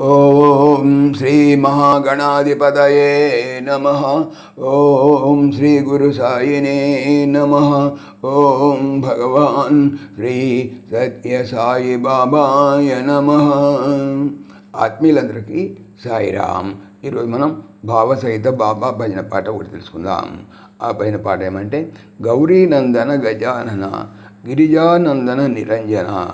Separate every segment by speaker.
Speaker 1: ఓం శ్రీ మహాగణాధిపతయే నమ. ఓం శ్రీ గురు సాయినే నమ. ఓం భగవాన్ శ్రీ సత్య సాయి బాబాయ నమ. ఆత్మీయులందరికీ సాయిరామ్. ఈరోజు మనం భావసహిత బాబా భజన పాట ఒకటి తెలుసుకుందాం. ఆ భజన పాట ఏమంటే గౌరీనందన గజానన గిరిజానందన నిరంజన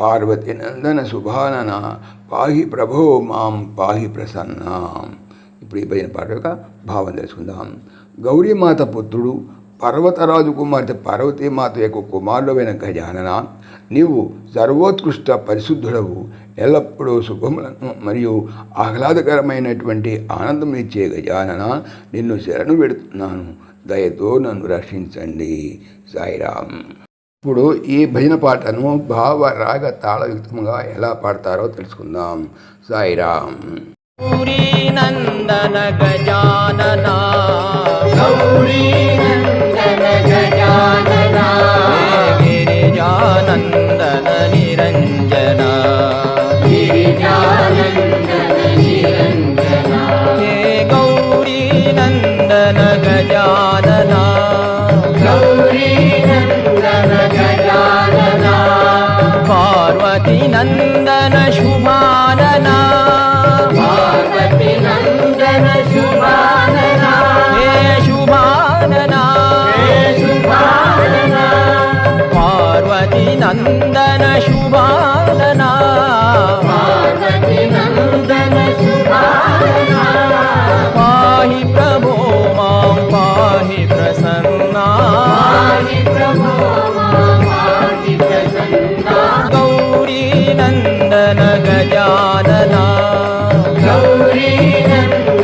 Speaker 1: పార్వతి నందన శుభానన పాహి ప్రభో మాం పాహి ప్రసన్న. ఇప్పుడు ఈ భజన పాట యొక్క భావం తెలుసుకుందాం. గౌరీమాత పుత్రుడు పర్వతరాజు కుమార్తె పార్వతీమాత యొక్క కుమారుడవైన గజానన నీవు సర్వోత్కృష్ట పరిశుద్ధుడవు. ఎల్లప్పుడూ శుభములను మరియు ఆహ్లాదకరమైనటువంటి ఆనందం ఇచ్చే గజానన నిన్ను శరణు పెడుతున్నాను. దయతో నన్ను రక్షించండి. సాయిరామ్. ఇప్పుడు ఈ భజన పాటను భావ రాగ తాళయుక్తంగా ఎలా పాడతారో తెలుసుకుందాం. సాయిరామ్.
Speaker 2: నందన గజాననా. గిరిజానందన
Speaker 3: నిరంజన. नन्दन
Speaker 2: शुभानना
Speaker 3: पार्वती नन्दन शुभानना
Speaker 2: हे शुभानना।
Speaker 3: हे शुभानना।
Speaker 2: पार्वती नन्दन गजानना।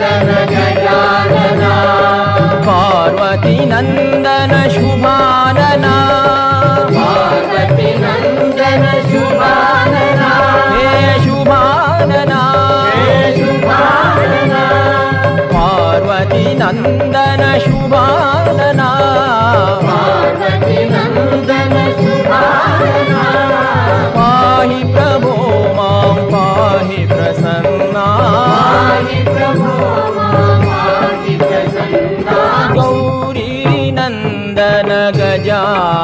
Speaker 3: नन्दनयानना
Speaker 2: पार्वती नन्दनशुमानना
Speaker 3: पार्वती नन्दन शुमान
Speaker 2: हे
Speaker 3: शुमानना
Speaker 2: पार्वती नन्दन शुभाना